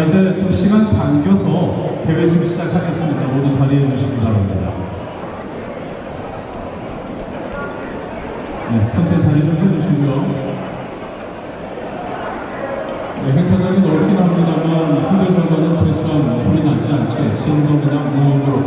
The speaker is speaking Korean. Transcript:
자, 이제 좀 시간 당겨서 개회식 시작하겠습니다. 모두 자리해 주시기 바랍니다. 네, 천천히 자리 좀 해주시고요. 네, 행사장이 넓긴 합니다만 후배 절반은 최소한 소리 나지 않게 진동이나 무음으로